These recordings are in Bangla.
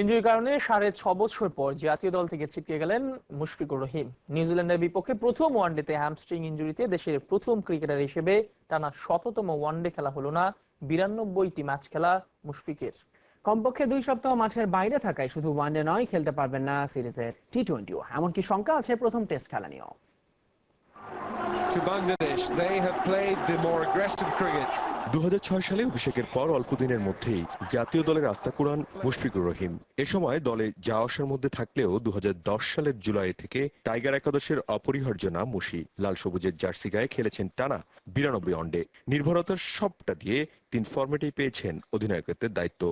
ইঞ্জুরির কারণে সাড়ে ছ বছর পর জাতীয় দল থেকে ছিটকে গেলেন মুশফিকুর রহিম। নিউজিল্যান্ডের বিপক্ষে প্রথম ওয়ানডেতে হ্যামস্ট্রিং ইঞ্জুরিতে দেশের প্রথম ক্রিকেটার হিসেবে টানা শততম ওয়ানডে খেলা হলো না, বিরানব্বইটি ম্যাচ খেলা মুশফিকের। কমপক্ষে দুই সপ্তাহ মাঠের বাইরে থাকায় শুধু ওয়ানডে নয় খেলতে পারবেন না সিরিজের টি টোয়েন্টিও। এমনকি শঙ্কা আছে প্রথম টেস্ট খেলা নিয়েও। To Bangladesh. They have played the more aggressive cricket. দু হাজার ছয় সালে অভিষেকের পর অল্প দিনের মধ্যেই জাতীয় দলের আস্থা কুড়ান মুশফিকুর রহিম। এ সময় দলে যাওয়া আসার মধ্যে থাকলেও দু হাজার দশ সালের জুলাই থেকে টাইগার একাদশের অপরিহার্য নাম মুশি। লাল সবুজের জার্সি গায়ে খেলেছেন টানা বিরানব্বই ওয়ানডে নির্ভরতার সবটা দিয়ে তিন ফর্মেটেই পেয়েছেন অধিনায়কত্বের দায়িত্ব।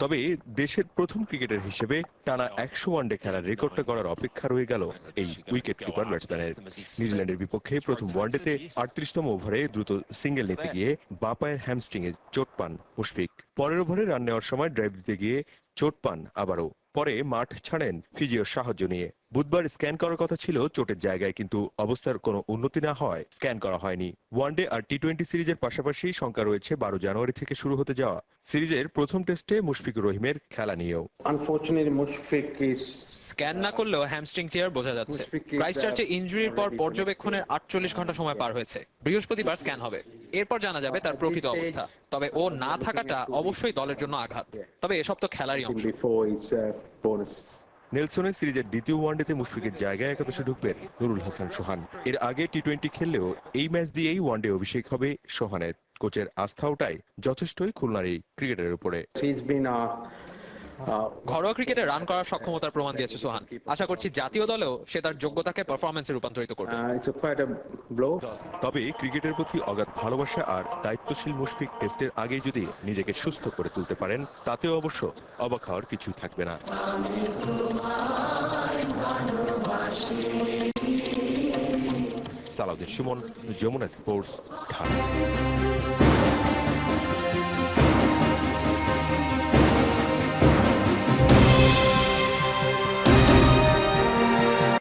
তবে দেশের প্রথম ক্রিকেটার হিসেবে টানা একশো ওয়ানডে খেলার রেকর্ডটা করার অপেক্ষা রয়ে গেল এই উইকেট কিপার ব্যাটসম্যানের নিউজিল্যান্ডের বিপক্ষে প্রথম ওয়ানডেতে আটত্রিশতম ওভারে দ্রুত সিঙ্গেল নিতে গিয়ে বাপায়ের হ্যামস্ট্রিং এ চোট পান মুশফিক। পরের ওভারে রান নেওয়ার সময় ড্রাইভ দিতে গিয়ে চোট পান আবারও। পরে মাঠ ছাড়েন ফিজিওর সাহায্য নিয়ে। বুধবার স্ক্যান করার কথা ছিল চোটের জায়গায় কিন্তু অবস্থার কোনো উন্নতি না হয় স্ক্যান করা হয়নি। ওয়ানডে আর টি টোয়েন্টি সিরিজের পাশাপাশি শঙ্কা রয়েছে বারো জানুয়ারি থেকে শুরু হতে যাওয়া। সিরিজের প্রথম টেস্টে মুশফিকুর রহিমের খেলা নিয়েও। স্ক্যান না করলেও হ্যামস্ট্রিং টিয়ার বোঝা যাচ্ছে। ক্রাইস্টচার্চে ইনজুরির পর পর্যবেক্ষণের আটচল্লিশ ঘণ্টা সময় পার হয়েছে। বৃহস্পতিবার স্ক্যান হবে। এরপর জানা যাবে তার প্রকৃত অবস্থা। তবে ও না থাকাটা অবশ্যই দলের জন্য আঘাত। তবে এসব তো খেলারই অংশ। নেলসনের সিরিজের দ্বিতীয় ওয়ানডেতে মুশফিকের জায়গায় একাদশে ঢুকবেন নুরুল হাসান সোহান। এর আগে টি টোয়েন্টি খেললেও এই ম্যাচ দিয়েই ওয়ানডে অভিষেক হবে সোহানের। কোচের আস্থা ওটাই যথেষ্টই খুলনার এই ক্রিকেটের উপরে। ঘরোয়া ক্রিকেটে রান করার সক্ষমতার প্রমাণ দিয়েছে সোহান। আশা করছি জাতীয় দলেও সে তার যোগ্যতাকে পারফরম্যান্সে রূপান্তরিত করবে। Uh. তবে ক্রিকেটের প্রতি অগাধ ভালোবাসা আর দায়িত্বশীল মুশফিক টেস্টের আগে যদি নিজেকে সুস্থ করে তুলতে পারেন তাতেও অবশ্য অবাক হওয়ার কিছুই থাকবে না। সালাউদ্দিন সুমন যমুনা স্পোর্টস ঢাকা।